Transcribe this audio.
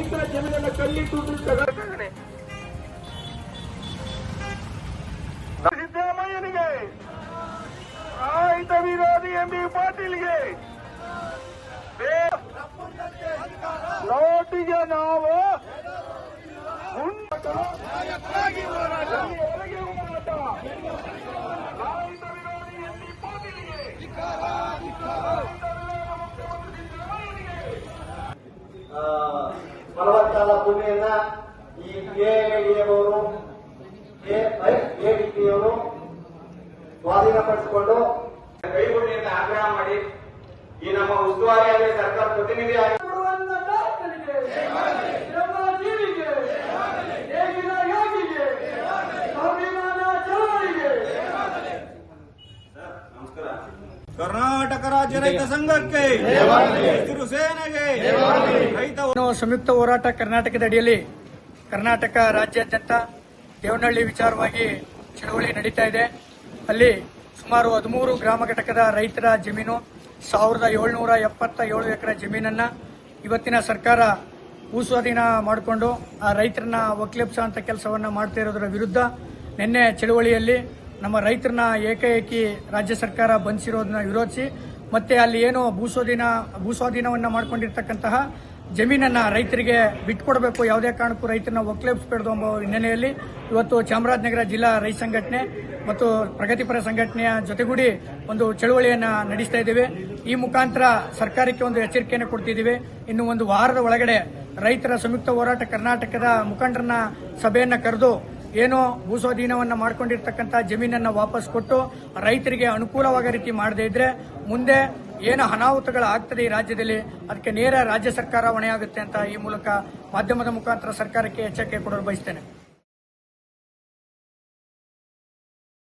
ಕಲ್ಲಿಟ್ಟು ತಗೊಳ್ತಾನೆ ಸಿದ್ದರಾಮಯ್ಯನಿಗೆ ಆಯ್ತ ವಿರೋಧಿ M B ಪಾಟೀಲ್ಗೆ. ನೋಟಿಗೆ ನಾವು ಹೋರಾಟ? ಫಲವತ್ತಾದ ಭೂಮಿಯನ್ನ ಈ ಕೆಎಡಿಎವರು ಕೆಡಿಪಿಯವರು ಸ್ವಾಧೀನಪಡಿಸಿಕೊಂಡು ಅಂತ ಆಗ್ರಹ ಮಾಡಿ ಈ ನಮ್ಮ ಉಸ್ತುವಾರಿಯಾಗಿ ಸರ್ಕಾರ ಪ್ರತಿನಿಧಿಯಾಗಿ ಕರ್ನಾಟಕ ರಾಜ್ಯ ರೈತ ಸಂಘಕ್ಕೆ ಸೇನೆಗೆ ರೈತ ಸಂಯುಕ್ತ ಹೋರಾಟ ಕರ್ನಾಟಕದ ಅಡಿಯಲ್ಲಿ ಕರ್ನಾಟಕ ರಾಜ್ಯಾದ್ಯಂತ ದೇವನಹಳ್ಳಿ ವಿಚಾರವಾಗಿ ಚಳವಳಿ ನಡೀತಾ ಇದೆ. ಅಲ್ಲಿ ಸುಮಾರು ಹದಿಮೂರು ಗ್ರಾಮ ಘಟಕದ ರೈತರ ಜಮೀನು, ಸಾವಿರದ ಏಳ್ನೂರ ಎಪ್ಪತ್ತ ಏಳು ಎಕರೆ ಜಮೀನನ್ನ ಇವತ್ತಿನ ಸರ್ಕಾರ ಭೂಸ್ವಾಧೀನ ಮಾಡಿಕೊಂಡು ಆ ರೈತರನ್ನ ಒಕ್ಲೆಪ್ಸುವಂತ ಕೆಲಸವನ್ನ ಮಾಡ್ತಾ ಇರೋದರ ವಿರುದ್ಧ ನಿನ್ನೆ ಚಳವಳಿಯಲ್ಲಿ ನಮ್ಮ ರೈತರನ್ನ ಏಕಾಏಕಿ ರಾಜ್ಯ ಸರ್ಕಾರ ಬಂಧಿಸಿರೋದನ್ನ ವಿರೋಧಿಸಿ ಮತ್ತೆ ಅಲ್ಲಿ ಏನು ಭೂಸ್ವಾಧೀನ ಭೂಸ್ವಾಧೀನವನ್ನು ಮಾಡ್ಕೊಂಡಿರ್ತಕ್ಕಂತಹ ಜಮೀನನ್ನ ರೈತರಿಗೆ ಬಿಟ್ಟುಕೊಡಬೇಕು ಯಾವುದೇ ಕಾರಣಕ್ಕೂ ರೈತರನ್ನ ಒಕ್ಲೇಪಿಸಬಾರ್ದು ಎಂಬ ಹಿನ್ನೆಲೆಯಲ್ಲಿ ಇವತ್ತು ಚಾಮರಾಜನಗರ ಜಿಲ್ಲಾ ರೈತ ಸಂಘಟನೆ ಮತ್ತು ಪ್ರಗತಿಪರ ಸಂಘಟನೆಯ ಜೊತೆಗೂಡಿ ಒಂದು ಚಳುವಳಿಯನ್ನು ನಡೆಸ್ತಾ ಇದ್ದೇವೆ. ಈ ಮುಖಾಂತರ ಸರ್ಕಾರಕ್ಕೆ ಒಂದು ಎಚ್ಚರಿಕೆಯನ್ನು ಕೊಡ್ತಿದ್ದೀವಿ. ಇನ್ನು ಒಂದು ವಾರದ ಒಳಗಡೆ ರೈತರ ಸಂಯುಕ್ತ ಹೋರಾಟ ಕರ್ನಾಟಕದ ಮುಖಂಡರನ್ನ ಸಭೆಯನ್ನು ಕರೆದು ಏನೋ ಭೂಸ್ವಾಧೀನವನ್ನು ಮಾಡಿಕೊಂಡಿರ್ತಕ್ಕಂಥ ಜಮೀನನ್ನ ವಾಪಸ್ ಕೊಟ್ಟು ರೈತರಿಗೆ ಅನುಕೂಲವಾಗೋ ರೀತಿ ಮಾಡದೇ ಇದ್ರೆ ಮುಂದೆ ಏನು ಅನಾಹುತಗಳು ಆಗ್ತದೆ ಈ ರಾಜ್ಯದಲ್ಲಿ, ಅದಕ್ಕೆ ನೇರ ರಾಜ್ಯ ಸರ್ಕಾರ ಹೊಣೆಯಾಗುತ್ತೆ ಅಂತ ಈ ಮೂಲಕ ಮಾಧ್ಯಮದ ಮುಖಾಂತರ ಸರ್ಕಾರಕ್ಕೆ ಎಚ್ಚರಿಕೆ ಕೊಡಲು ಬಯಸ್ತೇನೆ.